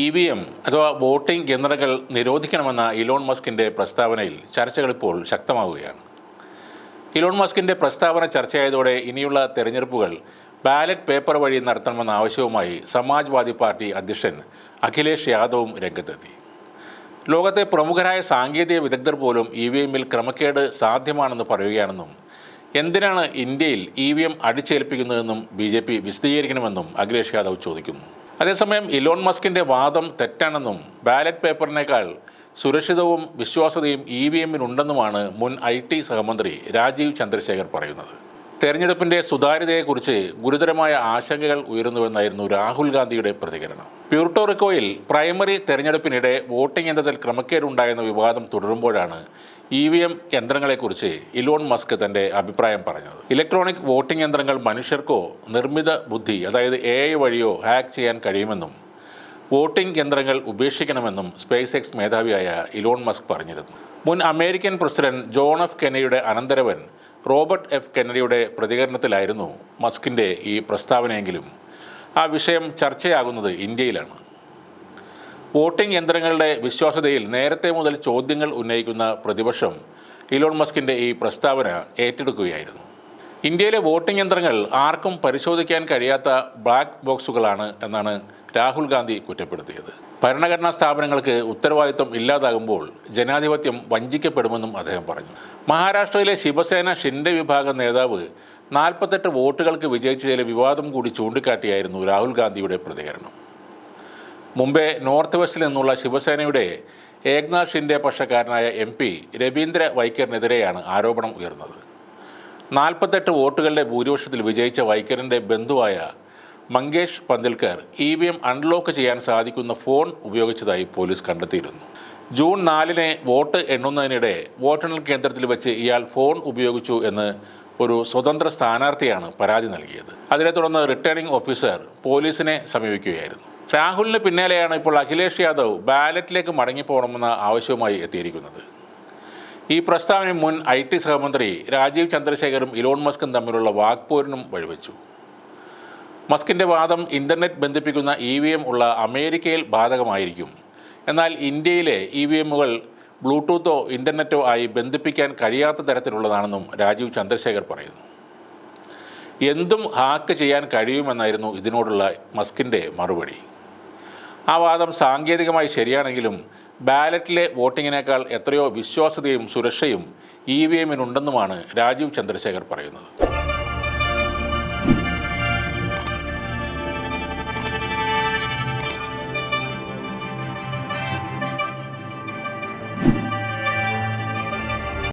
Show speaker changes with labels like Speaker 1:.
Speaker 1: E V M അഥവാ voting യന്ത്രങ്ങൾ നിരോധിക്കണമെന്ന ഇലോൺ മസ്കിന്റെ പ്രസ്താവനയിൽ ചർച്ചകൾ ഇപ്പോൾ ശക്തമാവുകയാണ്. ഇലോൺ മസ്കിന്റെ പ്രസ്താവന ചർച്ചയായതോടെ ഇനിയുള്ള തെരഞ്ഞെടുപ്പുകൾ ബാലറ്റ് പേപ്പർ വഴി നടത്തണമെന്ന ആവശ്യവുമായി സമാജ്വാദി പാർട്ടി അധ്യക്ഷൻ അഖിലേഷ് യാദവും രംഗത്തെത്തി. ലോകത്തെ പ്രമുഖരായ സാങ്കേതിക വിദഗ്ധർ പോലും ഇ വി എമ്മിൽ ക്രമക്കേട് സാധ്യമാണെന്ന് പറയുകയാണെന്നും എന്തിനാണ് ഇന്ത്യയിൽ ഇ വി എം അടിച്ചേൽപ്പിക്കുന്നതെന്നും ബി ജെ പി വിശദീകരിക്കണമെന്നും അഖിലേഷ് യാദവ് ചോദിക്കുന്നു. അതേസമയം ഇലോൺ മസ്കിന്റെ വാദം തെറ്റാണെന്നും ബാലറ്റ് പേപ്പറിനേക്കാൾ സുരക്ഷിതവും വിശ്വാസ്യതയും ഇ വി എമ്മിനുണ്ടെന്നുമാണ് മുൻ ഐ ടി സഹമന്ത്രി രാജീവ് ചന്ദ്രശേഖർ പറയുന്നത്. തെരഞ്ഞെടുപ്പിന്റെ സുതാര്യതയെക്കുറിച്ച് ഗുരുതരമായ ആശങ്കകൾ ഉയരുന്നുവെന്നായിരുന്നു രാഹുൽ ഗാന്ധിയുടെ പ്രതികരണം. പ്യൂർട്ടോറിക്കോയിൽ പ്രൈമറി തെരഞ്ഞെടുപ്പിനിടെ വോട്ടിംഗ് യന്ത്രത്തിൽ ക്രമക്കേടുണ്ടായെന്ന വിവാദം തുടരുമ്പോഴാണ് ഇ വി എം യന്ത്രങ്ങളെക്കുറിച്ച് ഇലോൺ മസ്ക് തന്റെ അഭിപ്രായം പറഞ്ഞത്. ഇലക്ട്രോണിക് വോട്ടിംഗ് യന്ത്രങ്ങൾ മനുഷ്യർക്കോ നിർമ്മിത ബുദ്ധി അതായത് എ ഐ വഴിയോ ഹാക്ക് ചെയ്യാൻ കഴിയുമെന്നും വോട്ടിംഗ് യന്ത്രങ്ങൾ ഉപേക്ഷിക്കണമെന്നും സ്പേസ് എക്സ് മേധാവിയായ ഇലോൺ മസ്ക് പറഞ്ഞിരുന്നു. മുൻ അമേരിക്കൻ പ്രസിഡന്റ് ജോൺ എഫ് കെനയുടെ അനന്തരവൻ റോബർട്ട് എഫ് കെന്നഡിയുടെ പ്രതികരണത്തിലായിരുന്നു മസ്കിന്റെ ഈ പ്രസ്താവനയെങ്കിലും. ആ വിഷയം ചർച്ചയാകുന്നത് ഇന്ത്യയിലാണ്. വോട്ടിംഗ് യന്ത്രങ്ങളുടെ വിശ്വാസ്യതയിൽ നേരത്തെ മുതൽ ചോദ്യങ്ങൾ ഉന്നയിക്കുന്ന പ്രതിപക്ഷം ഇലോൺ മസ്കിന്റെ ഈ പ്രസ്താവന ഏറ്റെടുക്കുകയായിരുന്നു. ഇന്ത്യയിലെ വോട്ടിംഗ് യന്ത്രങ്ങൾ ആർക്കും പരിശോധിക്കാൻ കഴിയാത്ത ബ്ലാക്ക് ബോക്സുകളാണ് എന്നാണ് രാഹുൽ ഗാന്ധി കുറ്റപ്പെടുത്തിയത്. ഭരണഘടനാ സ്ഥാപനങ്ങൾക്ക് ഉത്തരവാദിത്വം ഇല്ലാതാകുമ്പോൾ ജനാധിപത്യം വഞ്ചിക്കപ്പെടുമെന്നും അദ്ദേഹം പറഞ്ഞു. മഹാരാഷ്ട്രയിലെ ശിവസേന ഷിൻഡെ വിഭാഗം നേതാവ് നാൽപ്പത്തെട്ട് വോട്ടുകൾക്ക് വിജയിച്ചതിലെ വിവാദം കൂടി ചൂണ്ടിക്കാട്ടിയായിരുന്നു രാഹുൽ ഗാന്ധിയുടെ പ്രതികരണം. മുംബൈ നോർത്ത് വെസ്റ്റിൽ നിന്നുള്ള ശിവസേനയുടെ ഏക്നാഥ് ഷിൻഡെ പക്ഷക്കാരനായ എം പി രവീന്ദ്ര വൈക്കറിനെതിരെയാണ് ആരോപണം ഉയർന്നത്. നാൽപ്പത്തെട്ട് വോട്ടുകളുടെ ഭൂരിപക്ഷത്തിൽ വിജയിച്ച വൈക്കറിന്റെ ബന്ധുവായ Mangesh Pandilkar E V M unlock ചെയ്യാൻ സാധിക്കുന്ന ഫോൺ ഉപയോഗിച്ചതായി പോലീസ് കണ്ടെത്തിയിരുന്നു. ജൂൺ നാലിന് വോട്ട് എണ്ണുന്നതിനിടെ വോട്ടെണ്ണൽ കേന്ദ്രത്തിൽ വെച്ച് ഇയാൾ ഫോൺ ഉപയോഗിച്ചു എന്ന് ഒരു സ്വതന്ത്ര സ്ഥാനാർത്ഥിയാണ് പരാതി നൽകിയത്. അതിനെ തുടർന്ന് റിട്ടേണിംഗ് ഓഫീസർ പോലീസിനെ സമീപിക്കുകയായിരുന്നു. രാഹുലിന് പിന്നാലെയാണ് ഇപ്പോൾ അഖിലേഷ് യാദവ് ബാലറ്റിലേക്ക് മടങ്ങിപ്പോകണമെന്ന ആവശ്യവുമായി എത്തിയിരിക്കുന്നത്. ഈ പ്രസ്താവന മുൻ ഐ ടി സഹമന്ത്രി രാജീവ് ചന്ദ്രശേഖറും ഇലോൺ മസ്കും തമ്മിലുള്ള വാക്പോരിനും വഴിവെച്ചു. മസ്കിന്റെ വാദം ഇന്റർനെറ്റ് ബന്ധിപ്പിക്കുന്ന ഇ വി എം ഉള്ള അമേരിക്കയിൽ ബാധകമായിരിക്കും. എന്നാൽ ഇന്ത്യയിലെ ഇ വി എമ്മുകൾ ബ്ലൂടൂത്തോ ഇന്റർനെറ്റോ ആയി ബന്ധിപ്പിക്കാൻ കഴിയാത്ത തരത്തിലുള്ളതാണെന്നും രാജീവ് ചന്ദ്രശേഖർ പറയുന്നു. എന്തും ഹാക്ക് ചെയ്യാൻ കഴിയുമെന്നായിരുന്നു ഇതിനോടുള്ള മസ്കിന്റെ മറുപടി. ആ വാദം സാങ്കേതികമായി ശരിയാണെങ്കിലും ബാലറ്റിലെ വോട്ടിങ്ങിനേക്കാൾ എത്രയോ വിശ്വാസ്യതയും സുരക്ഷയും ഇ വി എമ്മിനുണ്ടെന്നുമാണ് രാജീവ് ചന്ദ്രശേഖർ പറയുന്നത്.